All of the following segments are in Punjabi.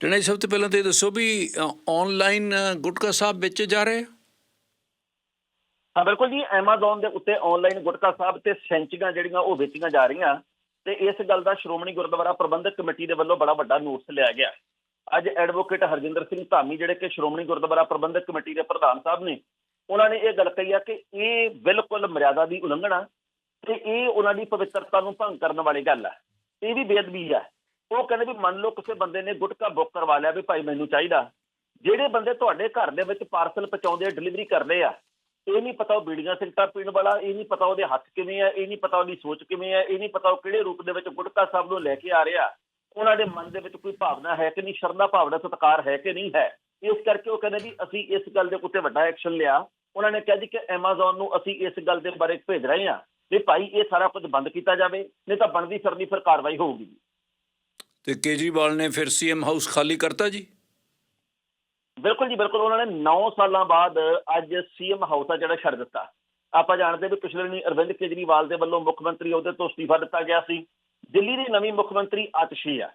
ਟਣਾ ਸਭ ਤੋਂ ਪਹਿਲਾਂ ਤੇ ਦੱਸੋ ਵੀ ਆਨਲਾਈਨ ਗੁਟਕਾ ਸਾਹਿਬ ਵੇਚੇ ਜਾ ਰਹੇ ਹਾਂ, ਬਿਲਕੁਲ ਜੀ। Amazon ਦੇ ਉੱਤੇ ਆਨਲਾਈਨ ਗੁਟਕਾ ਸਾਹਿਬ ਤੇ ਸੈਂਚੀਆਂ ਜਿਹੜੀਆਂ ਉਹ ਵੇਚੀਆਂ ਜਾ ਰਹੀਆਂ। ਤੇ ਇਸ ਗੱਲ ਦਾ ਸ਼੍ਰੋਮਣੀ ਗੁਰਦੁਆਰਾ ਪ੍ਰਬੰਧਕ ਕਮੇਟੀ ਦੇ ਵੱਲੋਂ ਬੜਾ ਵੱਡਾ ਨੋਟਿਸ ਲਿਆ ਗਿਆ। ਅੱਜ ਐਡਵੋਕੇਟ ਹਰਜਿੰਦਰ ਸਿੰਘ ਧਾਮੀ, ਜਿਹੜੇ ਕਿ ਸ਼੍ਰੋਮਣੀ ਗੁਰਦੁਆਰਾ ਪ੍ਰਬੰਧਕ ਕਮੇਟੀ ਦੇ ਪ੍ਰਧਾਨ ਸਾਹਿਬ ਨੇ, ਉਹਨਾਂ ਨੇ ਇਹ ਗੱਲ ਕਹੀ ਆ ਕਿ ਇਹ ਬਿਲਕੁਲ ਮਰਿਆਦਾ ਦੀ ਉਲੰਘਣਾ ਤੇ ਇਹ ਉਹਨਾਂ ਦੀ ਪਵਿੱਤਰਤਾ ਨੂੰ ਭੰਗ ਕਰਨ ਵਾਲੀ ਗੱਲ ਆ। ਇਹ ਵੀ ਬੇਅਦਬੀ ਆ। ਉਹ ਕਹਿੰਦੇ ਵੀ ਮੰਨ ਲਓ ਕਿਸੇ ਬੰਦੇ ਨੇ ਗੁਟਕਾ ਬੁੱਕ ਕਰਵਾ ਲਿਆ ਵੀ ਭਾਈ ਮੈਨੂੰ ਚਾਹੀਦਾ। ਜਿਹੜੇ ਬੰਦੇ ਤੁਹਾਡੇ ਘਰ ਦੇ ਵਿੱਚ ਪਾਰਸਲ ਪਹੁੰਚਾਉਂਦੇ ਆ ਡਿਲੀਵਰੀ ਕਰਦੇ ਆ, ਇਹ ਨਹੀਂ ਪਤਾ ਉਹ ਬੀੜੀਆਂ ਸਿਗਰਟਾਂ ਪੀਣ ਵਾਲਾ, ਇਹ ਨਹੀਂ ਪਤਾ ਉਹਦੇ ਹੱਥ ਕਿਵੇਂ ਆ, ਇਹ ਨਹੀਂ ਪਤਾ ਉਹਦੀ ਸੋਚ ਕਿਵੇਂ ਆ, ਇਹ ਨਹੀਂ ਪਤਾ ਉਹ ਕਿਹੜੇ ਰੂਪ ਦੇ ਵਿੱਚ ਗੁਟਕਾ ਸਾਹਿਬ ਨੂੰ ਲੈ ਕੇ ਆ ਰਿਹਾ। ਉਹਨਾਂ ਦੇ ਮਨ ਦੇ ਵਿੱਚ ਕੋਈ ਭਾਵਨਾ ਹੈ ਕਿ ਨਹੀਂ, ਸ਼ਰਧਾ ਭਾਵਨਾ, ਸਤਿਕਾਰ ਹੈ ਕਿ ਨਹੀਂ ਹੈ। ਇਸ ਕਰਕੇ ਉਹ ਕਹਿੰਦੇ ਵੀ ਅਸੀਂ ਇਸ ਗੱਲ ਦੇ ਉੱਤੇ ਵੱਡਾ ਐਕਸ਼ਨ ਲਿਆ। ਉਹਨਾਂ ਨੇ ਕਿਹਾ ਜੀ ਕਿ Amazon ਨੂੰ ਅਸੀਂ ਇਸ ਗੱਲ ਦੇ ਬਾਰੇ ਭੇਜ ਰਹੇ ਹਾਂ ਵੀ ਭਾਈ ਇਹ ਸਾਰਾ ਕੁਝ ਬੰਦ ਕੀਤਾ ਜਾਵੇ, ਨਹੀਂ ਤਾਂ ਬਣਦੀ ਫਿਰਦੀ ਫਿਰ ਕਾਰਵਾਈ ਹੋਊਗੀ। ਤੇ ਕੇਜਰੀਵਾਲ ਨੇ ਫਿਰ ਸੀਐਮ ਹਾਊਸ ਖਾਲੀ ਕਰਤਾ ਜੀ? ਬਿਲਕੁਲ ਜੀ, ਬਿਲਕੁਲ। ਉਹਨਾਂ ਨੇ 9 ਸਾਲਾਂ ਬਾਅਦ ਅੱਜ ਸੀਐਮ ਹਾਊਸ ਆ ਜਿਹੜਾ ਛੱਡ ਦਿੱਤਾ। ਆਪਾਂ ਜਾਣਦੇ ਵੀ ਪਿਛਲੇ ਦਿਨੀ ਅਰਵਿੰਦ ਕੇਜਰੀਵਾਲ ਦੇ ਵੱਲੋਂ ਮੁੱਖ ਮੰਤਰੀ ਅਹੁਦੇ ਤੋਂ ਅਸਤੀਫਾ ਦਿੱਤਾ ਗਿਆ ਸੀ। ਦਿੱਲੀ ਦੀ ਨਵੀਂ ਮੁੱਖ ਮੰਤਰੀ ਆਤਸ਼ੀ ਆ।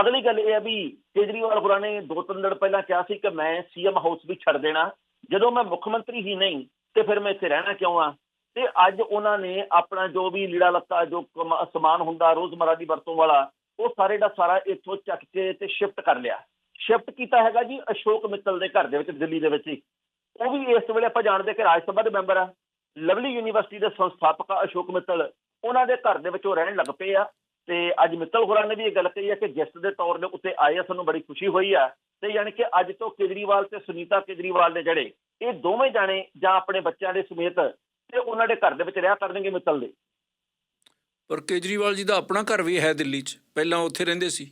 ਅਗਲੀ ਗੱਲ ਇਹ ਹੈ ਵੀ ਕੇਜਰੀਵਾਲ ਹੋਰਾਂ ਨੇ ਦੋ ਤਿੰਨ ਦਿਨ ਪਹਿਲਾਂ ਕਿਹਾ ਸੀ ਕਿ ਮੈਂ ਸੀਐਮ ਹਾਊਸ ਵੀ ਛੱਡ ਦੇਣਾ। ਜਦੋਂ ਮੈਂ ਮੁੱਖ ਮੰਤਰੀ ਹੀ ਨਹੀਂ, ਤੇ ਫਿਰ ਮੈਂ ਇੱਥੇ ਰਹਿਣਾ ਕਿਉਂ ਆ? ਤੇ ਅੱਜ ਉਹਨਾਂ ਨੇ ਆਪਣਾ ਜੋ ਵੀ ਲੀੜਾ ਲੱਤਾ ਜੋ ਸਮਾਨ ਹੁੰਦਾ, ਰੋਜ਼ਮਰਾ ਦੀ ਵਰਤੋਂ ਵਾਲਾ ਉਹ ਸਾਰੇ ਦਾ ਸਾਰਾ ਇੱਥੋਂ ਚੱਕ ਕੇ ਤੇ ਸ਼ਿਫਟ ਕਰ ਲਿਆ। ਸ਼ਿਫਟ ਕੀਤਾ ਹੈਗਾ ਜੀ ਅਸ਼ੋਕ ਮਿੱਤਲ ਦੇ ਘਰ ਦੇ ਵਿੱਚ, ਦਿੱਲੀ ਦੇ ਵਿੱਚ ਹੀ। ਉਹ ਵੀ ਇਸ ਵੇਲੇ ਆਪਾਂ ਜਾਣਦੇ ਕਿ ਰਾਜ ਸਭਾ ਦੇ ਮੈਂਬਰ ਆ। ਲਵਲੀ ਯੂਨੀਵਰਸਿਟੀ ਦੇ ਸੰਸਥਾਪਕ ਅਸ਼ੋਕ ਮਿੱਤਲ। ਉਹਨਾਂ ਦੇ ਘਰ ਦੇ ਵਿੱਚ ਉਹ ਰਹਿਣ ਲੱਗ ਪਏ ਆ। ਤੇ ਅੱਜ ਮਿੱਤਲ ਹੋਰਾਂ ਨੇ ਵੀ ਇਹ ਗੱਲ ਕਹੀ ਹੈ ਕਿ ਗੈਸਟ ਦੇ ਤੌਰ ਦੇ ਉੱਤੇ ਆਏ ਆ, ਸਾਨੂੰ ਬੜੀ ਖੁਸ਼ੀ ਹੋਈ ਆ। ਤੇ ਯਾਨੀ ਕਿ ਅੱਜ ਤੋਂ ਕੇਜਰੀਵਾਲ ਤੇ ਸੁਨੀਤਾ ਕੇਜਰੀਵਾਲ ਨੇ ਜਿਹੜੇ, ਇਹ ਦੋਵੇਂ ਜਾਣੇ ਜਾਂ ਆਪਣੇ ਬੱਚਿਆਂ ਦੇ ਸਮੇਤ ਤੇ ਉਹਨਾਂ ਦੇ ਘਰ ਦੇ ਵਿੱਚ ਰਿਹਾ ਕਰਨਗੇ ਮਿੱਤਲ ਦੇ। ਪਰ ਕੇਜਰੀਵਾਲ ਜੀ ਦਾ ਆਪਣਾ ਘਰ ਵੀ ਹੈ ਦਿੱਲੀ 'ਚ ਪਹਿਲਾਂ ਉੱਥੇ ਰਹਿੰਦੇ ਸੀ।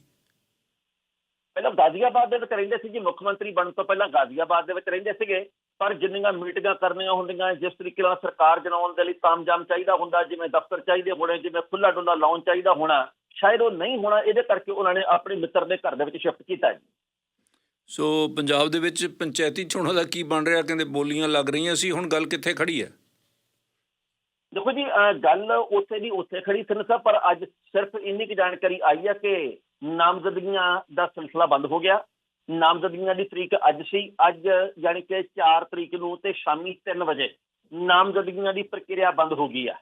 ਪਹਿਲਾਂ ਗਾਜ਼ੀਆਬਾਦ ਦੇ ਵਿੱਚ ਰਹਿੰਦੇ ਸੀ ਜੀ ਮੁੱਖ ਮੰਤਰੀ ਬਣਨ ਤੋਂ ਪਹਿਲਾਂ ਗਾਜ਼ੀਆਬਾਦ ਦੇ ਵਿੱਚ ਰਹਿੰਦੇ ਸੀਗੇ। ਪਰ ਜਿੰਨੀਆਂ ਮੀਟਿੰਗਾਂ ਕਰਨੀਆਂ ਹੁੰਦੀਆਂ ਜਿਸ ਤਰੀਕੇ ਨਾਲ ਸਰਕਾਰ ਜਨਾਉਣ ਦੇ ਲਈ ਤਾਮਜਾਮ ਚਾਹੀਦਾ ਹੁੰਦਾ ਜਿਵੇਂ ਦਫ਼ਤਰ ਚਾਹੀਦੇ ਹੋਣੇ ਜਿਵੇਂ ਖੁੱਲਾ ਡੁੱਲਾ ਲਾਉਣ ਚਾਹੀਦਾ ਹੋਣਾ ਸ਼ਾਇਦ ਉਹ ਨਹੀਂ ਹੋਣਾ ਇਹਦੇ ਕਰਕੇ ਉਹਨਾਂ ਨੇ ਆਪਣੇ ਮਿੱਤਰ ਦੇ ਘਰ ਦੇ ਵਿੱਚ ਸ਼ਿਫਟ ਕੀਤਾ ਜੀ। ਸੋ ਪੰਜਾਬ ਦੇ ਵਿੱਚ ਪੰਚਾਇਤੀ ਚੋਣਾਂ ਦਾ ਕੀ ਬਣ ਰਿਹਾ ਕਹਿੰਦੇ ਬੋਲੀਆਂ ਲੱਗ ਰਹੀਆਂ ਸੀ ਹੁਣ ਗੱਲ ਕਿੱਥੇ ਖੜੀ ਹੈ? ਦੇਖੋ ਜੀ ਗੱਲ ਉੱਥੇ ਦੀ ਉੱਥੇ ਖੜੀ ਸਨ ਸਾਹਿਬ ਪਰ ਅੱਜ ਸਿਰਫ ਇੰਨੀ ਕੁ ਜਾਣਕਾਰੀ ਆਈ ਹੈ ਕਿ ਨਾਮਜ਼ਦਗੀਆਂ ਦਾ ਸਿਲਸਿਲਾ ਬੰਦ ਹੋ ਗਿਆ। ਨਾਮਜ਼ਦਗੀਆਂ ਦੀ ਤਰੀਕ ਅੱਜ ਸੀ। ਅੱਜ ਯਾਨੀ ਕਿ 4 ਤਰੀਕ ਨੂੰ ਤੇ ਸ਼ਾਮੀ 3 ਵਜੇ ਨਾਮਜ਼ਦਗੀਆਂ ਦੀ ਪ੍ਰਕਿਰਿਆ ਬੰਦ ਹੋ ਗਈ ਆ।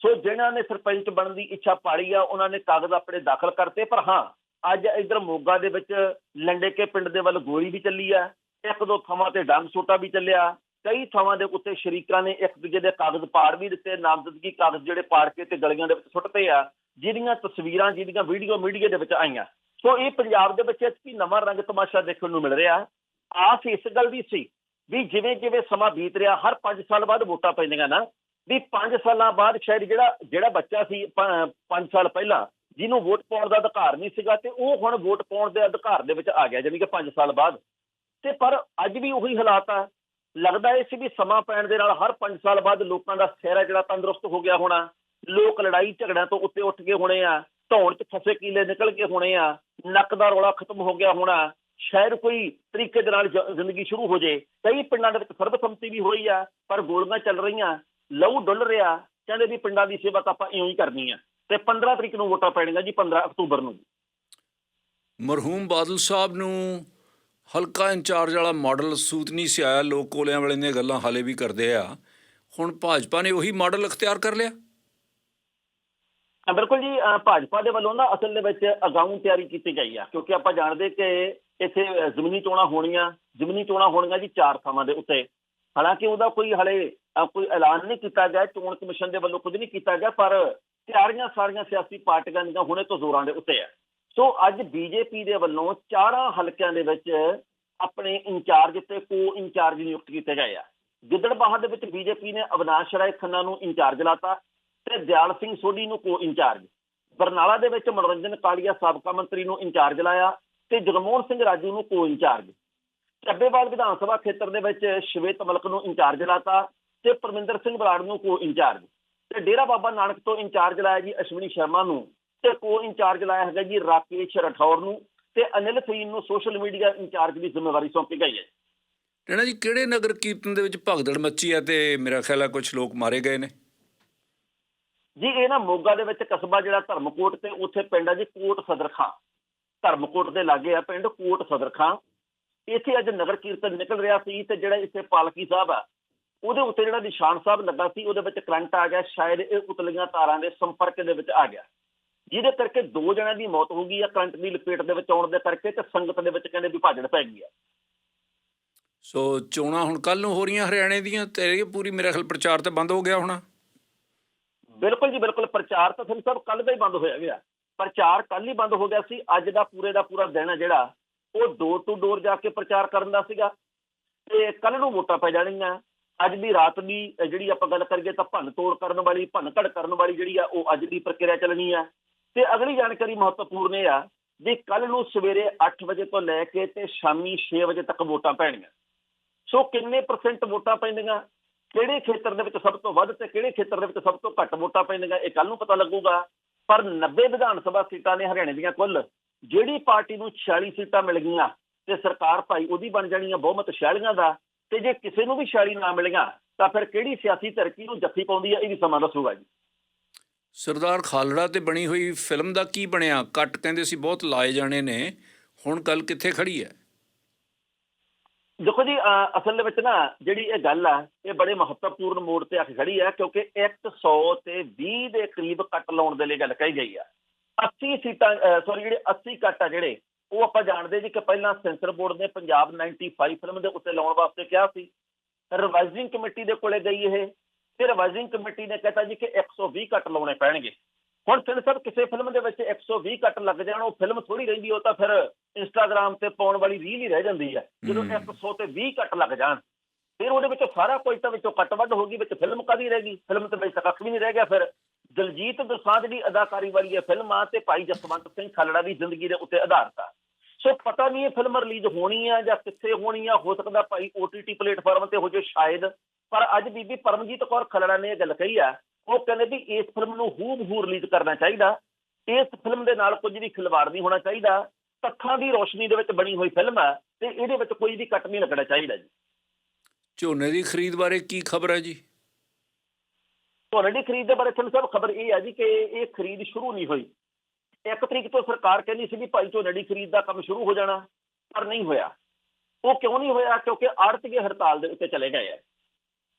ਸੋ ਜਿਨ੍ਹਾਂ ਨੇ ਸਰਪੰਚ ਬਣਨ ਦੀ ਇੱਛਾ ਪਾਲੀ ਆ, ਉਹਨਾਂ ਨੇ ਕਾਗਜ਼ ਆਪਣੇ ਦਾਖਲ ਕਰਤੇ। ਪਰ ਹਾਂ, ਅੱਜ ਇਧਰ ਮੋਗਾ ਦੇ ਵਿੱਚ ਲੰਡੇ ਕੇ ਪਿੰਡ ਦੇ ਵੱਲ ਗੋਲੀ ਵੀ ਚੱਲੀ ਆ। ਇੱਕ ਦੋ ਥਾਵਾਂ ਤੇ ਡੰਗ ਸੋਟਾ ਵੀ ਚੱਲਿਆ। ਕਈ ਥਾਵਾਂ ਦੇ ਉੱਤੇ ਸ਼ਰੀਕਾਂ ਨੇ ਇੱਕ ਦੂਜੇ ਦੇ ਕਾਗਜ਼ ਪਾੜ ਵੀ ਦਿੱਤੇ, ਨਾਮਜ਼ਦਗੀ ਕਾਗਜ਼ ਜਿਹੜੇ ਪਾੜ ਕੇ ਤੇ ਗਲੀਆਂ ਦੇ ਵਿੱਚ ਸੁੱਟਦੇ ਆ, ਜਿਹਦੀਆਂ ਤਸਵੀਰਾਂ, ਜਿਹਦੀਆਂ ਵੀਡੀਓ ਮੀਡੀਆ ਦੇ ਵਿੱਚ ਆਈਆਂ। ਸੋ ਇਹ ਪੰਜਾਬ ਦੇ ਵਿੱਚ ਇੱਕ ਨਵਾਂ ਰੰਗ ਤਮਾਸ਼ਾ ਦੇਖਣ ਨੂੰ ਮਿਲ ਰਿਹਾ। ਆਸ ਇਸ ਗੱਲ ਦੀ ਸੀ ਵੀ ਜਿਵੇਂ ਜਿਵੇਂ ਸਮਾਂ ਬੀਤ ਰਿਹਾ, ਹਰ 5 ਸਾਲ ਬਾਅਦ ਵੋਟਾਂ ਪੈਂਦੀਆਂ ਨਾ, ਵੀ 5 ਸਾਲਾਂ ਬਾਅਦ ਸ਼ਾਇਦ ਜਿਹੜਾ ਜਿਹੜਾ ਬੱਚਾ ਸੀ 5 ਸਾਲ ਪਹਿਲਾਂ, ਜਿਹਨੂੰ ਵੋਟ ਪਾਉਣ ਦਾ ਅਧਿਕਾਰ ਨਹੀਂ ਸੀਗਾ ਤੇ ਉਹ ਹੁਣ ਵੋਟ ਪਾਉਣ ਦੇ ਅਧਿਕਾਰ ਦੇ ਵਿੱਚ ਆ ਗਿਆ, ਜਾਣੀ ਕਿ 5 ਸਾਲ ਬਾਅਦ। ਤੇ ਪਰ ਅੱਜ ਵੀ ਉਹੀ ਹਾਲਾਤ ਆ ਲੱਗਦਾ ਇਹ ਸੀ ਵੀ ਸਮਾਂ ਪੈਣ ਦੇ ਨਾਲ ਹਰ 5 ਸਾਲ ਬਾਅਦ ਲੋਕਾਂ ਦਾ ਸਿਹਰਾ ਜਿਹੜਾ ਤੰਦਰੁਸਤ ਹੋ ਗਿਆ ਹੋਣਾ, ਲੋਕ ਲੜਾਈ ਝਗੜਿਆਂ ਤੋਂ ਉੱਤੇ ਉੱਠ ਗਏ ਹੋਣੇ ਆ, ਧੌਣ 'ਚ ਫਸੇ ਕੀਲੇ ਨਿਕਲ ਗਏ ਹੋਣੇ ਆ, ਨੱਕ ਦਾ ਰੌਲਾ ਖਤਮ ਹੋ ਗਿਆ ਹੋਣਾ, ਸ਼ਾਇਦ ਕੋਈ ਤਰੀਕੇ ਦੇ ਨਾਲ ਜ਼ਿੰਦਗੀ ਸ਼ੁਰੂ ਹੋ ਜੇ। ਕਈ ਪਿੰਡਾਂ ਦੇ ਵਿੱਚ ਸਰਬਸੰਮਤੀ ਵੀ ਹੋਈ ਆ, ਪਰ ਗੋਲੀਆਂ ਚੱਲ ਰਹੀਆਂ, ਲਹੂ ਡੁੱਲ ਰਿਹਾ, ਕਹਿੰਦੇ ਵੀ ਪਿੰਡਾਂ ਦੀ ਸੇਵਾ ਤਾਂ ਆਪਾਂ ਇਉਂ ਹੀ ਕਰਨੀ ਆ। ਤੇ 15 ਤਰੀਕ ਨੂੰ ਵੋਟਾਂ ਪੈਣੀਆਂ ਜੀ 15 ਅਕਤੂਬਰ ਨੂੰ। ਮਰਹੂਮ ਬਾਦਲ ਸਾਹਿਬ ਨੂੰ ਹਲਕਾ ਇੰਚਾਰਜ ਵਾਲਾ ਮਾਡਲ ਸੂਤ ਨਹੀਂ ਸੀ ਲੋਕ ਕੋਲਿਆਂ ਵਾਲੇ ਦੀਆਂ ਗੱਲਾਂ ਹਾਲੇ ਵੀ ਕਰਦੇ ਆ। ਹੁਣ ਭਾਜਪਾ ਨੇ ਉਹੀ ਮਾਡਲ ਅਖਤਿਆਰ ਕਰ ਲਿਆ। ਬਿਲਕੁਲ ਜੀ ਭਾਜਪਾ ਦੇ ਵੱਲੋਂ ਨਾ ਅਸਲ ਦੇ ਵਿੱਚ ਅਗਾਊਂ ਤਿਆਰੀ ਕੀਤੀ ਗਈ ਆ, ਕਿਉਂਕਿ ਆਪਾਂ ਜਾਣਦੇ ਕਿ ਇੱਥੇ ਜ਼ਮੀਨੀ ਚੋਣਾਂ ਹੋਣੀਆਂ, ਜ਼ਮੀਨੀ ਚੋਣਾਂ ਹੋਣੀਆਂ ਜੀ ਚਾਰ ਥਾਵਾਂ ਦੇ ਉੱਤੇ। ਹਾਲਾਂਕਿ ਉਹਦਾ ਕੋਈ ਹਲੇ ਕੋਈ ਐਲਾਨ ਨਹੀਂ ਕੀਤਾ ਗਿਆ, ਚੋਣ ਕਮਿਸ਼ਨ ਦੇ ਵੱਲੋਂ ਕੁਝ ਨਹੀਂ ਕੀਤਾ ਗਿਆ, ਪਰ ਤਿਆਰੀਆਂ ਸਾਰੀਆਂ ਸਿਆਸੀ ਪਾਰਟੀਆਂ ਦੀਆਂ ਹੁਣੇ ਤੋਂ ਜ਼ੋਰਾਂ ਦੇ ਉੱਤੇ ਆ। ਸੋ ਅੱਜ ਬੀਜੇਪੀ ਦੇ ਵੱਲੋਂ ਚਾਰਾਂ ਹਲਕਿਆਂ ਦੇ ਵਿੱਚ ਆਪਣੇ ਇੰਚਾਰਜ ਤੇ ਕੋ ਇੰਚਾਰਜ ਨਿਯੁਕਤ ਕੀਤੇ ਗਏ ਆ। ਗਿੱਦੜਬਾਹਾ ਦੇ ਵਿੱਚ ਬੀਜੇਪੀ ਨੇ ਅਵਨਾਸ਼ ਰਾਏ ਖੰਨਾ ਨੂੰ ਇੰਚਾਰਜ ਲਾਤਾ ਤੇ ਦਿਆਲ ਸਿੰਘ ਸੋਢੀ ਨੂੰ ਕੋ ਇੰਚਾਰਜ ਬਰਨਾਲਾ ਦੇ ਵਿੱਚ ਮਨੋਰੰਜਨ ਕਾਲੀਆ ਸਾਬਕਾ ਮੰਤਰੀ ਨੂੰ ਇੰਚਾਰਜ ਲਾਇਆ ਤੇ ਜਗਮੋਹਨ ਸਿੰਘ ਰਾਜੂ ਨੂੰ ਕੋ ਇੰਚਾਰਜ ਚੱਬੇਵਾਲ ਵਿਧਾਨ ਸਭਾ ਖੇਤਰ ਦੇ ਵਿੱਚ ਸ਼ਵੇਤ ਮਲਕ ਨੂੰ ਇੰਚਾਰਜ ਲਾਤਾ ਤੇ ਪਰਮਿੰਦਰ ਸਿੰਘ ਬਰਾੜ ਨੂੰ ਕੋ ਇੰਚਾਰਜ ਤੇ ਡੇਰਾ ਬਾਬਾ ਨਾਨਕ ਤੋਂ ਇੰਚਾਰਜ ਲਾਇਆ ਜੀ ਅਸ਼ਵਨੀ ਸ਼ਰਮਾ ਨੂੰ। ਤੇ ਕੋ ਇੰਚਾਰਜ ਲਾਇਆ ਹੈਗਾ ਜੀ ਰਾਕੇਸ਼ ਰਠੌਰ ਨੂੰ ਤੇ ਅਨਿਲ ਫਰੀਨ ਨੂੰ ਸੋਸ਼ਲ ਮੀਡੀਆ ਇੰਚਾਰਜ ਦੀ ਜ਼ਿੰਮੇਵਾਰੀ ਸੌਂਪੀ ਗਈ ਹੈ। ਟੈਣਾ ਜੀ ਕਿਹੜੇ ਨਗਰ ਕੀਰਤਨ ਦੇ ਵਿੱਚ ਭਗਦੜ ਮੱਚੀ ਆ ਤੇ ਮੇਰਾ ਖਿਆਲ ਆ ਕੁਝ ਲੋਕ ਮਾਰੇ ਗਏ ਨੇ? ਜੀ ਇਹ ਨਾ ਮੋਗਾ ਦੇ ਵਿੱਚ ਕਸਬਾ ਜਿਹੜਾ ਧਰਮਕੋਟ ਤੇ ਉੱਥੇ ਪਿੰਡ ਹੈ ਜੀ ਕੋਟ ਸਦਰ ਖਾਂ। ਧਰਮਕੋਟ ਦੇ ਲਾਗੇ ਆ ਪਿੰਡ ਕੋਟ ਸਦਰ ਖਾਂ। ਇੱਥੇ ਅੱਜ ਨਗਰ ਕੀਰਤਨ ਨਿਕਲ ਰਿਹਾ ਸੀ ਤੇ ਜਿਹੜਾ ਇੱਥੇ ਪਾਲਕੀ ਸਾਹਿਬ ਆ ਉਹਦੇ ਉੱਤੇ ਜਿਹੜਾ ਨਿਸ਼ਾਨ ਸਾਹਿਬ ਲੱਗਾ ਸੀ ਉਹਦੇ ਵਿੱਚ ਕਰੰਟ ਆ ਗਿਆ ਸ਼ਾਇਦ ਇਹ ਉਤਲੀਆਂ ਤਾਰਾਂ ਦੇ ਸੰਪਰਕ ਦੇ ਵਿੱਚ ਆ ਗਿਆ। ਜਿਹਦੇ ਕਰਕੇ ਦੋ ਜਣਿਆਂ ਦੀ ਮੌਤ ਹੋ ਗਈ ਆ ਕਰੰਟ ਦੀ ਲਪੇਟ ਦੇ ਵਿੱਚ ਆਉਣ ਦੇ ਕਰਕੇ ਤੇ ਸੰਗਤ ਦੇ ਵਿੱਚ ਕਹਿੰਦੇ ਵੀ ਭਾਜੜ ਪੈ ਗਈ ਆ ਸੋ ਚੋਣਾਂ ਹੁਣ ਕੱਲ ਨੂੰ ਹੋ ਰਹੀਆਂ ਹਰਿਆਣੇ ਦੀਆਂ ਤੇ ਪੂਰੀ ਮੇਰੇ ਖਿਆਲ ਪ੍ਰਚਾਰ ਤੇ ਬੰਦ ਹੋ ਗਿਆ ਹੋਣਾ। ਬਿਲਕੁਲ ਜੀ ਬਿਲਕੁਲ ਪ੍ਰਚਾਰ ਤਾਂ ਸਿੰਘ ਸਾਹਿਬ ਕੱਲ ਦਾ ਹੀ ਬੰਦ ਹੋਇਆ ਗਿਆ। ਪ੍ਰਚਾਰ ਕੱਲ ਹੀ ਬੰਦ ਹੋ ਗਿਆ ਸੀ ਅੱਜ ਦਾ ਪੂਰੇ ਦਾ ਪੂਰਾ ਦਿਨ ਜਿਹੜਾ ਉਹ ਡੋਰ ਟੂ ਡੋਰ ਜਾ ਕੇ ਪ੍ਰਚਾਰ ਕਰਨ ਦਾ ਸੀਗਾ। ਤੇ ਕੱਲ ਨੂੰ ਵੋਟਾਂ ਪੈ ਜਾਣਗੀਆਂ। ਅੱਜ ਦੀ ਰਾਤ ਦੀ ਜਿਹੜੀ ਆਪਾਂ ਗੱਲ ਕਰੀਏ ਤਾਂ ਭੰਨ ਤੋੜ ਕਰਨ ਵਾਲੀ ਭੰਨ ਘੜ ਕਰਨ ਵਾਲੀ ਜਿਹੜੀ ਆ ਉਹ ਅੱਜ ਦੀ ਪ੍ਰਕਿਰਿਆ ਚੱਲਣੀ ਆ। ਤੇ ਅਗਲੀ ਜਾਣਕਾਰੀ ਮਹੱਤਵਪੂਰਨ ਇਹ ਆ ਵੀ ਕੱਲ ਨੂੰ ਸਵੇਰੇ 8 ਵਜੇ ਤੋਂ ਲੈ ਕੇ ਤੇ ਸ਼ਾਮੀ 6 ਵਜੇ ਤੱਕ ਵੋਟਾਂ ਪੈਣੀਆਂ ਸੋ ਕਿੰਨੇ ਪਰਸੈਂਟ ਵੋਟਾਂ ਪੈਂਦੀਆਂ? ਕਿਹੜੇ ਖੇਤਰ ਦੇ ਵਿੱਚ ਸਭ ਤੋਂ ਵੱਧ ਤੇ ਕਿਹੜੇ ਖੇਤਰ ਦੇ ਵਿੱਚ ਸਭ ਤੋਂ ਘੱਟ ਵੋਟਾਂ ਪੈਂਦੀਆਂ ਇਹ ਕੱਲ ਨੂੰ ਪਤਾ ਲੱਗੂਗਾ। ਪਰ 90 ਵਿਧਾਨ ਸਭਾ ਸੀਟਾਂ ਨੇ ਹਰਿਆਣੇ ਦੀਆਂ ਕੁੱਲ ਜਿਹੜੀ ਪਾਰਟੀ ਨੂੰ 46 ਸੀਟਾਂ ਮਿਲ ਗਈਆਂ ਤੇ ਸਰਕਾਰ ਭਾਈ ਉਹਦੀ ਬਣ ਜਾਣੀ ਆ ਬਹੁਮਤ 46 ਦਾ ਤੇ ਜੇ ਕਿਸੇ ਨੂੰ ਵੀ 46 ਨਾ ਮਿਲੀਆਂ ਤਾਂ ਫਿਰ ਕਿਹੜੀ ਸਿਆਸੀ ਧਰਕੀ ਨੂੰ ਜੱਫੀ ਪਾਉਂਦੀ ਆ, ਇਹ ਵੀ ਸਮਾਂ ਦੱਸੂਗਾ ਜੀ। ਸਰਦਾਰ ਖਾਲੜਾ ਤੇ ਬਣੀ ਹੋਈ ਫਿਲਮ ਦਾ ਕੀ ਬਣਿਆ? ਕੱਟ ਕਹਿੰਦੇ ਸੀ, ਬਹੁਤ ਲਾਏ ਜਾਣੇ ਨੇ। ਹੁਣ ਕੱਲ ਕਿੱਥੇ ਖੜੀ ਹੈ? ਦੇਖੋ ਜੀ ਅਸਲ ਦੇ ਵਿੱਚ ਨਾ ਜਿਹੜੀ ਇਹ ਗੱਲ ਆ, ਇਹ ਬੜੇ ਮਹੱਤਵਪੂਰਨ ਮੋੜ ਤੇ ਆ ਕੇ ਖੜੀ ਆ, ਕਿਉਂਕਿ 100 ਤੇ 20 ਦੇ ਕਰੀਬ ਕੱਟ ਲਾਉਣ ਦੇ ਲਈ ਗੱਲ ਕਹੀ ਗਈ ਆ। 80 ਸੀਟਾਂ ਸੌਰੀ ਜਿਹੜੇ 80 ਕੱਟ ਆ ਜਿਹੜੇ, ਉਹ ਆਪਾਂ ਜਾਣਦੇ ਜੀ ਕਿ ਪਹਿਲਾਂ ਸੈਂਸਰ ਬੋਰਡ ਨੇ ਪੰਜਾਬ 95 ਫਿਲਮ ਦੇ ਉੱਤੇ ਲਾਉਣ ਵਾਸਤੇ ਕਿਹਾ ਸੀ। ਰਿਵਾਈਜ਼ਿੰਗ ਕਮੇਟੀ ਦੇ ਕੋਲੇ ਗਈ ਇਹ। ਤੇ ਰਿਵਾਈਜ਼ਿੰਗ ਕਮੇਟੀ ਨੇ ਕਹਿਤਾ ਜੀ ਕਿ 120 ਕੱਟ ਲਾਉਣੇ ਪੈਣਗੇ। ਹੁਣ ਫਿਰ ਸਭ ਕਿਸੇ ਫਿਲਮ ਦੇ ਵਿੱਚ 120 ਕੱਟ ਲੱਗ ਜਾਣ ਉਹ ਫਿਲਮ ਥੋੜੀ ਰਹਿੰਦੀ ਉਹ ਤਾਂ ਫਿਰ ਇੰਸਟਾਗ੍ਰam ਤੇ ਪਾਉਣ ਵਾਲੀ ਰੀਲ ਹੀ ਰਹਿ ਜਾਂਦੀ ਹੈ ਜਦੋਂ ਹਮ। 100 ਤੇ 20 ਕੱਟ ਲੱਗ ਜਾਣ ਫਿਰ ਉਹਦੇ ਵਿੱਚ ਸਾਰਾ ਕੁਝ ਤਾਂ ਵਿੱਚੋਂ ਕੱਟ ਵੱਢ ਹੋ ਗਈ ਵਿੱਚ ਫਿਲਮ ਕਾਦੀ ਰਹਿ ਗਈ? ਫਿਲਮ ਤੇ ਵਿੱਚ ਕੱਖ ਵੀ ਨਹੀਂ ਰਹਿ ਗਿਆ ਫਿਰ। ਦਲਜੀਤ ਦੋਸਾਂਝ ਦੀ ਅਦਾਕਾਰੀ ਵਾਲੀ ਇਹ ਫਿਲਮ ਆ ਤੇ ਭਾਈ ਜਸਵੰਤ ਸਿੰਘ ਖਾਲੜਾ ਦੀ ਜ਼ਿੰਦਗੀ ਦੇ ਉੱਤੇ ਆਧਾਰਿਤ ਆ। ਸੋ ਪਤਾ ਨਹੀਂ ਇਹ ਫਿਲਮ ਰਿਲੀਜ਼ ਹੋਣੀ ਆ ਜਾਂ ਕਿੱਥੇ ਹੋਣੀ ਆ ਹੋ ਸਕਦਾ ਭਾਈ OTT ਪਲੇਟਫਾਰਮ ਤੇ ਹੋ ਜੇ ਸ਼ਾਇਦ। ਪਰ ਅੱਜ ਬੀਬੀ ਪਰਮਜੀਤ ਕੌਰ ਖਲੜਾ ਨੇ ਇਹ ਗੱਲ ਕਹੀ ਆ ਉਹ ਕਹਿੰਦੇ ਵੀ ਇਸ ਫਿਲਮ ਨੂੰ ਹੂਬ-ਹੂ ਰਿਲੀਜ਼ ਕਰਨਾ ਚਾਹੀਦਾ। ਇਸ ਫਿਲਮ ਦੇ ਨਾਲ ਕੁਝ ਵੀ ਖਿਲਵਾੜ ਨਹੀਂ ਹੋਣਾ ਚਾਹੀਦਾ। ਤੱਥਾਂ ਦੀ ਰੋਸ਼ਨੀ ਦੇ ਵਿੱਚ ਬਣੀ ਹੋਈ ਫਿਲਮ ਹੈ ਤੇ ਇਹਦੇ ਵਿੱਚ ਕੋਈ ਵੀ ਕੱਟ ਨਹੀਂ ਲੱਗਣਾ ਚਾਹੀਦਾ ਜੀ। ਝੋਨੇ ਦੀ ਖਰੀਦ ਬਾਰੇ ਕੀ ਖਬਰ ਹੈ ਜੀ? ਝੋਨੇ ਦੀ ਖਰੀਦ ਦੇ ਬਾਰੇ ਤੁਹਾਨੂੰ ਸਭ ਖਬਰ ਇਹ ਹੈ ਜੀ ਕਿ ਇਹ ਖਰੀਦ ਸ਼ੁਰੂ ਨਹੀਂ ਹੋਈ। ਇੱਕ ਤਰੀਕ ਤੋਂ ਸਰਕਾਰ ਕਹਿੰਦੀ ਸੀ ਵੀ ਭਾਈ ਝੋਨੇ ਦੀ ਖਰੀਦ ਦਾ ਕੰਮ ਸ਼ੁਰੂ ਹੋ ਜਾਣਾ ਪਰ ਨਹੀਂ ਹੋਇਆ। ਉਹ ਕਿਉਂ ਨਹੀਂ ਹੋਇਆ? ਕਿਉਂਕਿ ਆੜਤੀਏ ਹੜਤਾਲ ਦੇ ਉੱਤੇ ਚਲੇ ਗਏ ਆ।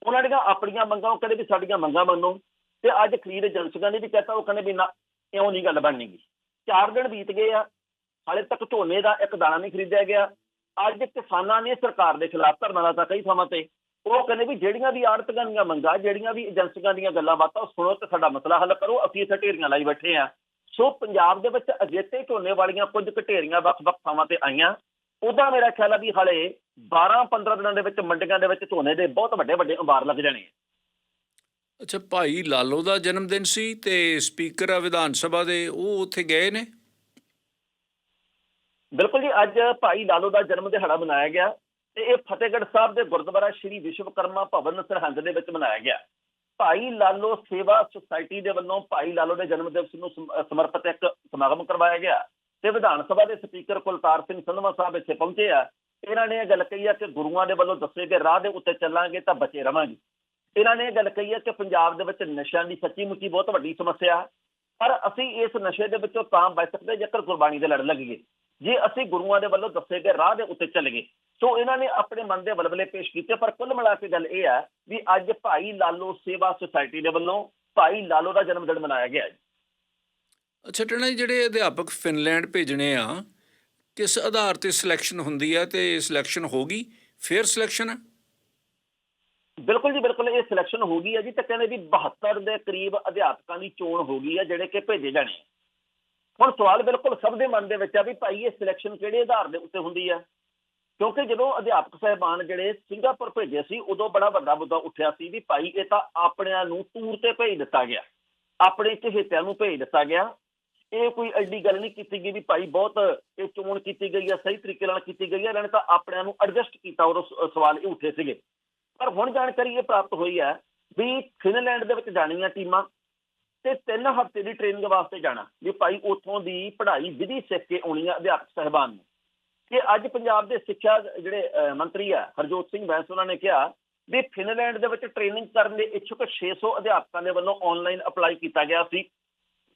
ਉਹਨਾਂ ਦੀਆਂ ਆਪਣੀਆਂ ਮੰਗਾਂ, ਉਹ ਕਹਿੰਦੇ ਵੀ ਸਾਡੀਆਂ ਮੰਗਾਂ ਮੰਨੋ। ਤੇ ਅੱਜ ਖਰੀਦ ਏਜੰਸੀਆਂ ਨੇ ਵੀ ਕਹਤਾ, ਉਹ ਕਹਿੰਦੇ ਵੀ ਨਾ, ਇਉਂ ਨਹੀਂ ਗੱਲ ਬਣਨੀਗੀ ਚਾਰ ਦਿਨ ਬੀਤ ਗਏ ਆ, ਹਾਲੇ ਤੱਕ ਝੋਨੇ ਦਾ ਇੱਕ ਦਾਣਾ ਨਹੀਂ ਖਰੀਦਿਆ ਗਿਆ। ਅੱਜ ਕਿਸਾਨਾਂ ਨੇ ਸਰਕਾਰ ਦੇ ਖਿਲਾਫ ਧਰਨਾ ਲਾਤਾ ਕਈ ਥਾਵਾਂ ਤੇ। ਉਹ ਕਹਿੰਦੇ ਵੀ ਜਿਹੜੀਆਂ ਵੀ ਆੜਤੀਆਂ ਦੀਆਂ ਮੰਗਾਂ, ਜਿਹੜੀਆਂ ਵੀ ਏਜੰਸੀਆਂ ਦੀਆਂ ਗੱਲਾਂ ਬਾਤਾਂ, ਉਹ ਸੁਣੋ ਤੇ ਸਾਡਾ ਮਸਲਾ ਹੱਲ ਕਰੋ। ਅਸੀਂ ਇੱਥੇ ਢੇਰੀਆਂ ਲਾਈ ਬੈਠੇ ਆ। ਸੋ ਪੰਜਾਬ ਦੇ ਵਿੱਚ ਅਜੇਤੇ ਝੋਨੇ ਵਾਲੀਆਂ ਕੁਝ ਘਟੇਰੀਆਂ ਵੱਖ-ਵੱਖ ਥਾਵਾਂ ਤੇ ਆਈਆਂ। ਉਹਦਾ ਮੇਰਾ ਖਿਆਲ ਆ ਵੀ ਹਾਲੇ 12-15 ਦਿਨਾਂ ਦੇ ਵਿੱਚ ਮੰਡੀਆਂ ਦੇ ਵਿੱਚ ਝੋਨੇ ਦੇ ਬਹੁਤ ਵੱਡੇ ਵੱਡੇ ਅੰਬਾਰ ਲੱਗ ਜਾਣੇ ਆ। ਅੱਛਾ ਭਾਈ ਲਾਲੋ ਦਾ ਜਨਮ ਦਿਨ ਸੀ ਤੇ ਸਪੀਕਰ ਆ ਵਿਧਾਨ ਸਭਾ ਦੇ ਉਹ ਉੱਥੇ ਗਏ ਨੇ? ਬਿਲਕੁਲ ਜੀ ਅੱਜ ਭਾਈ ਲਾਲੋ ਦਾ ਜਨਮ ਦਿਹਾੜਾ ਮਨਾਇਆ ਗਿਆ ਤੇ ਇਹ ਫਤਿਹਗੜ੍ਹ ਸਾਹਿਬ ਦੇ ਗੁਰਦੁਆਰਾ ਸ਼੍ਰੀ ਵਿਸ਼ਵਕਰਮਾ ਭਵਨ ਸਰਹੰਦ ਦੇ ਵਿੱਚ ਮਨਾਇਆ ਗਿਆ। ਭਾਈ ਲਾਲੋ ਸੇਵਾ ਸੁਸਾਇਟੀ ਦੇ ਵੱਲੋਂ ਭਾਈ ਲਾਲੋ ਦੇ ਜਨਮ ਦਿਵਸ ਨੂੰ ਸਮਰਪਿਤ ਇੱਕ ਸਮਾਗਮ ਕਰਵਾਇਆ ਗਿਆ। ਤੇ ਵਿਧਾਨ ਸਭਾ ਦੇ ਸਪੀਕਰ ਕੁਲਤਾਰ ਸਿੰਘ ਸੰਧਵਾ ਸਾਹਿਬ ਇੱਥੇ ਪਹੁੰਚੇ ਆ, ਇਹਨਾਂ ਨੇ ਇਹ ਗੱਲ ਕਹੀ ਆ ਕਿ ਗੁਰੂਆਂ ਦੇ ਵੱਲੋਂ ਦੱਸੇ ਗਏ ਰਾਹ ਦੇ ਉੱਤੇ ਚੱਲਾਂਗੇ ਤਾਂ ਬਚੇ ਰਵਾਂਗੇ ਇਹਨਾਂ ਨੇ ਇਹ ਗੱਲ ਕਹੀ ਆ ਕਿ ਪੰਜਾਬ ਦੇ ਵਿੱਚ ਨਸ਼ਿਆਂ ਦੀ ਸੱਚੀ ਮੁੱਚੀ ਬਹੁਤ ਵੱਡੀ ਸਮੱਸਿਆ, ਪਰ ਅਸੀਂ ਇਸ ਨਸ਼ੇ ਦੇ ਵਿੱਚੋਂ ਤਾਂ ਬਚ ਸਕਦੇ ਜੇਕਰ ਗੁਰਬਾਣੀ ਦੇ ਲੜ ਲੱਗੀਏ। ਜੇ ਅਸੀਂ ਗੁਰੂਆਂ ਦੇ ਵੱਲੋਂ ਦੱਸੇ ਗਏ ਰਾਹ ਦੇ ਉੱਤੇ ਚੱਲੀਏ, ਸੋ ਇਹਨਾਂ ਨੇ ਆਪਣੇ ਮਨ ਦੇ ਬਲਬਲੇ ਪੇਸ਼ ਕੀਤੇ, ਪਰ ਕੁੱਲ ਮਿਲਾ ਕੇ ਗੱਲ ਇਹ ਹੈ ਵੀ ਅੱਜ ਭਾਈ ਲਾਲੋ ਸੇਵਾ ਸੁਸਾਇਟੀ ਦੇ ਵੱਲੋਂ ਭਾਈ ਲਾਲੋ ਦਾ ਜਨਮ ਦਿਨ ਮਨਾਇਆ ਗਿਆ ਹੈ। ਅੱਛਾ ਟਣਾ ਜਿਹੜੇ ਅਧਿਆਪਕ ਫਿਨਲੈਂਡ ਭੇਜਣੇ ਆ, ਕਿਸ ਆਧਾਰ ਤੇ ਸਿਲੈਕਸ਼ਨ ਹੁੰਦੀ ਹੈ ਤੇ ਸਿਲੈਕਸ਼ਨ ਹੋ ਗਈ? ਸਿਲੈਕਸ਼ਨ ਹੈ ਬਿਲਕੁਲ ਜੀ, ਬਿਲਕੁਲ, ਇਹ ਸਿਲੈਕਸ਼ਨ ਹੋ ਹੈ ਜੀ ਤੇ ਕਹਿੰਦੇ ਵੀ 72 ਦੇ ਕਰੀਬ ਅਧਿਆਪਕਾਂ ਦੀ ਚੋਣ ਹੋ ਹੈ ਜਿਹੜੇ ਕਿ ਭੇਜੇ ਜਾਣੇ ਹੁਣ ਸਵਾਲ ਬਿਲਕੁਲ ਸਭ ਦੇ ਮਨ ਦੇ ਵਿੱਚ ਆ ਵੀ ਭਾਈ ਇਹ ਸਿਲੈਕਸ਼ਨ ਕਿਹੜੇ ਆਧਾਰ ਦੇ ਉੱਤੇ ਹੁੰਦੀ ਹੈ ਕਿਉਂਕਿ ਜਦੋਂ ਅਧਿਆਪਕ ਸਹਿਬਾਨ ਜਿਹੜੇ ਸਿੰਗਾਪੁਰ ਭੇਜੇ ਸੀ, ਉਦੋਂ ਬੜਾ ਵੱਡਾ ਮੁੱਦਾ ਉੱਠਿਆ ਸੀ ਵੀ ਭਾਈ ਇਹ ਤਾਂ ਆਪਣਿਆਂ ਨੂੰ ਟੂਰ ਤੇ ਭੇਜ ਦਿੱਤਾ ਗਿਆ। ਆਪਣੇ ਚਹੇਤਿਆਂ ਨੂੰ ਭੇਜ ਦਿੱਤਾ ਗਿਆ। ਇਹ ਕੋਈ ਐਡੀ ਗੱਲ ਨਹੀਂ ਕੀਤੀ ਗਈ ਵੀ ਭਾਈ ਬਹੁਤ ਇਹ ਚੋਣ ਕੀਤੀ ਗਈ ਹੈ ਸਹੀ ਤਰੀਕੇ ਨਾਲ ਕੀਤੀ ਗਈ ਹੈ ਇਹਨਾਂ ਨੇ ਤਾਂ ਆਪਣਿਆਂ ਨੂੰ ਐਡਜਸਟ ਕੀਤਾ, ਉਦੋਂ ਸਵਾਲ ਇਹ ਉੱਠੇ ਸੀਗੇ। ਪਰ ਹੁਣ ਜਾਣਕਾਰੀ ਇਹ ਪ੍ਰਾਪਤ ਹੋਈ ਹੈ ਵੀ ਫਿਨਲੈਂਡ ਦੇ ਵਿੱਚ ਜਾਣੀਆਂ ਟੀਮਾਂ ਤੇ ਤਿੰਨ ਹਫ਼ਤੇ ਦੀ ਟ੍ਰੇਨਿੰਗ ਵਾਸਤੇ ਜਾਣਾ, ਵੀ ਭਾਈ ਉੱਥੋਂ ਦੀ ਪੜ੍ਹਾਈ ਵਿਧੀ ਸਿੱਖ ਕੇ ਆਉਣੀ ਆ ਅਧਿਆਪਕ ਸਹਿਬਾਨ ਨੂੰ। ਕਿ ਅੱਜ ਪੰਜਾਬ ਦੇ ਸਿੱਖਿਆ ਜਿਹੜੇ ਮੰਤਰੀ ਆ, ਹਰਜੋਤ ਸਿੰਘ ਬੈਂਸ ਉਹਨਾਂ ਨੇ ਕਿਹਾ ਵੀ ਫਿਨਲੈਂਡ ਦੇ ਵਿੱਚ ਟ੍ਰੇਨਿੰਗ ਕਰਨ ਦੇ ਇੱਛੁਕ 600 ਅਧਿਆਪਕਾਂ ਦੇ ਵੱਲੋਂ ਆਨਲਾਈਨ ਅਪਲਾਈ ਕੀਤਾ ਗਿਆ ਸੀ।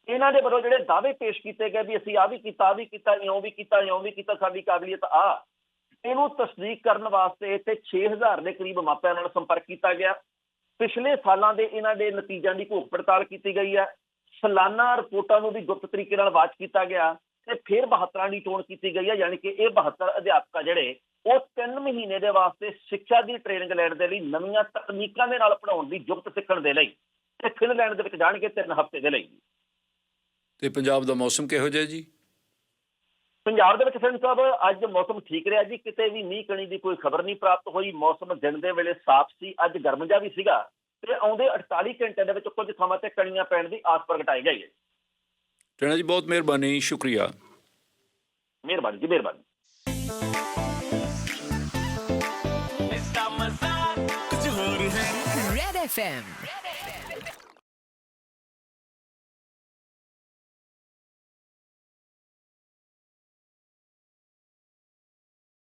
ਇਹਨਾਂ ਦੇ ਵੱਲੋਂ ਜਿਹੜੇ ਦਾਅਵੇ ਪੇਸ਼ ਕੀਤੇ ਗਏ ਵੀ ਅਸੀਂ ਆ ਵੀ ਕੀਤਾ ਆ ਵੀ ਕੀਤਾ ਇਉਂ ਵੀ ਕੀਤਾ ਇਉਂ ਵੀ ਕੀਤਾ, ਸਾਡੀ ਕਾਬਲੀਅਤ ਆ। ਇਹਨੂੰ ਤਸਦੀਕ ਕਰਨ ਵਾਸਤੇ ਇੱਥੇ 6000 ਦੇ ਕਰੀਬ ਮਾਪਿਆਂ ਨਾਲ ਸੰਪਰਕ ਕੀਤਾ ਗਿਆ। ਪਿਛਲੇ ਸਾਲਾਂ ਦੇ ਇਹਨਾਂ ਦੇ ਨਤੀਜਿਆਂ ਦੀ ਘੋਖ ਪੜਤਾਲ ਕੀਤੀ ਗਈ ਹੈ। ਸਾਲਾਨਾ ਰਿਪੋਰਟਾਂ ਨੂੰ ਵੀ ਗੁਪਤ ਤਰੀਕੇ ਨਾਲ ਵਾਚ ਕੀਤਾ ਗਿਆ ਤੇ ਫਿਰ 72 ਦੀ ਚੋਣ ਕੀਤੀ ਗਈ ਹੈ, ਯਾਨੀ ਕਿ ਇਹ 72 ਅਧਿਆਪਕ ਆ ਜਿਹੜੇ, ਉਹ 3 ਮਹੀਨੇ ਦੇ ਵਾਸਤੇ ਸਿੱਖਿਆ ਦੀ ਟ੍ਰੇਨਿੰਗ ਲੈਣ ਦੇ ਲਈ ਨਵੀਆਂ ਤਕਨੀਕਾਂ ਦੇ ਨਾਲ ਪੜਾਉਣ ਦੀ ਯੁਕਤ ਸਿੱਖਣ ਦੇ ਲਈ ਤੇ ਫਿਨਲੈਂਡ ਦੇ ਵਿੱਚ ਜਾਣਗੇ 3 ਹਫ਼ਤੇ ਦੇ ਲਈ। ਤੇ ਪੰਜਾਬ ਦਾ ਮੌਸਮ ਕਿਹੋ ਜਿਹਾ ਜੀ? ਪੰਜਾਬ ਦੇ ਵਿੱਚ ਸਿੰਘ ਸਾਹਿਬ ਅੱਜ ਮੌਸਮ ਠੀਕ ਰਿਹਾ ਜੀ ਕਿਤੇ ਵੀ ਮੀਂਹ ਕਣੀ ਦੀ ਕੋਈ ਖਬਰ ਨਹੀਂ ਪ੍ਰਾਪਤ ਹੋਈ ਮੌਸਮ ਦਿਨ ਦੇ ਵੇਲੇ ਸਾਫ਼ ਸੀ ਅੱਜ ਗਰਮ ਜਿਹਾ ਵੀ ਸੀਗਾ ਤੇ ਆਉਂਦੇ 48 ਘੰਟਿਆਂ ਦੇ ਵਿੱਚ ਕੁਝ ਥਾਵਾਂ ਤੇ ਕਣੀਆਂ ਪੈਣ ਦੀ ਆਸ ਪ੍ਰਗਟਾਈ ਗਈ ਹੈ। ਟਣਾ ਜੀ ਬਹੁਤ ਮਿਹਰਬਾਨੀ ਸ਼ੁਕਰੀਆ। ਮਿਹਰਬਾਨੀ ਜੀ ਮਿਹਰਬਾਨੀ। FM.